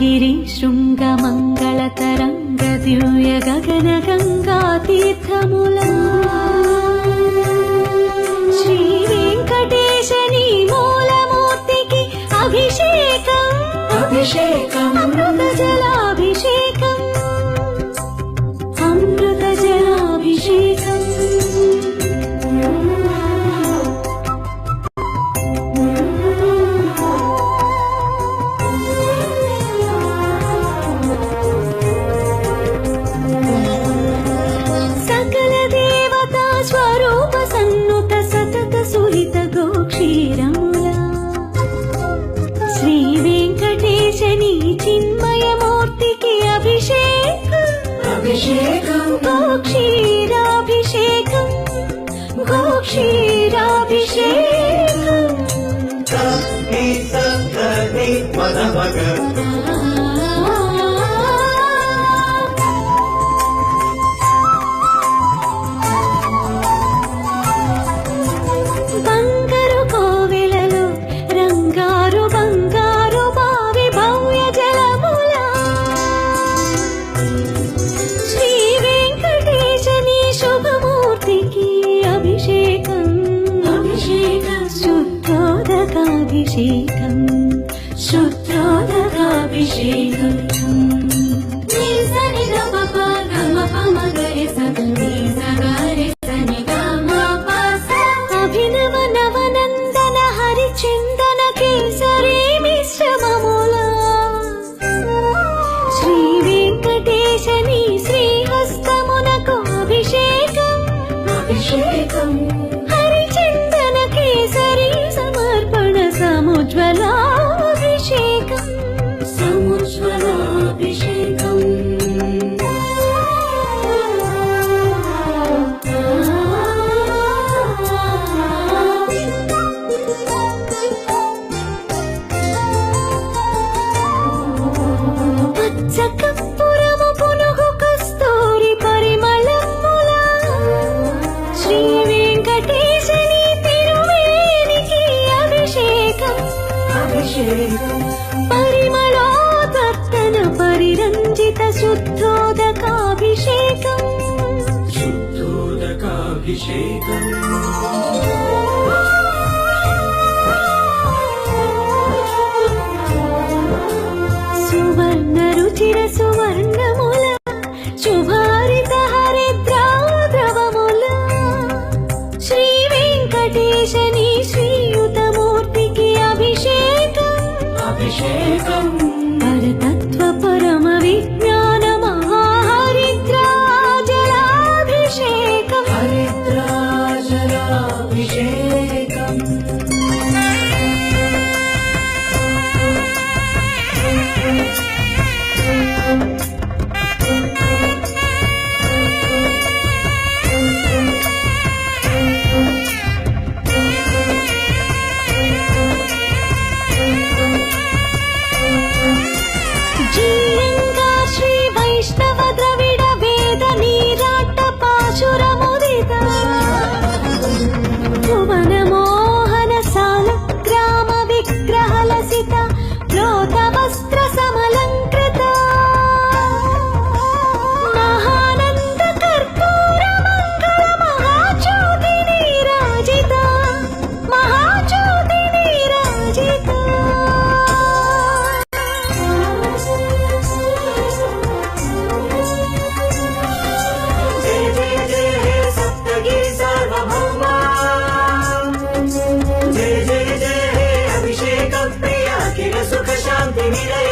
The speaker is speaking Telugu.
गिरि शृङ्गमङ्गलतरङ्गय గోక్షీరాభిషేకం శుద్ధోదకాభిషేకం అభిషేకం పరిరంజిత శుద్ధోదకాభిషేకం. శుద్ధోదకాభిషేకం. అభిషేకం miré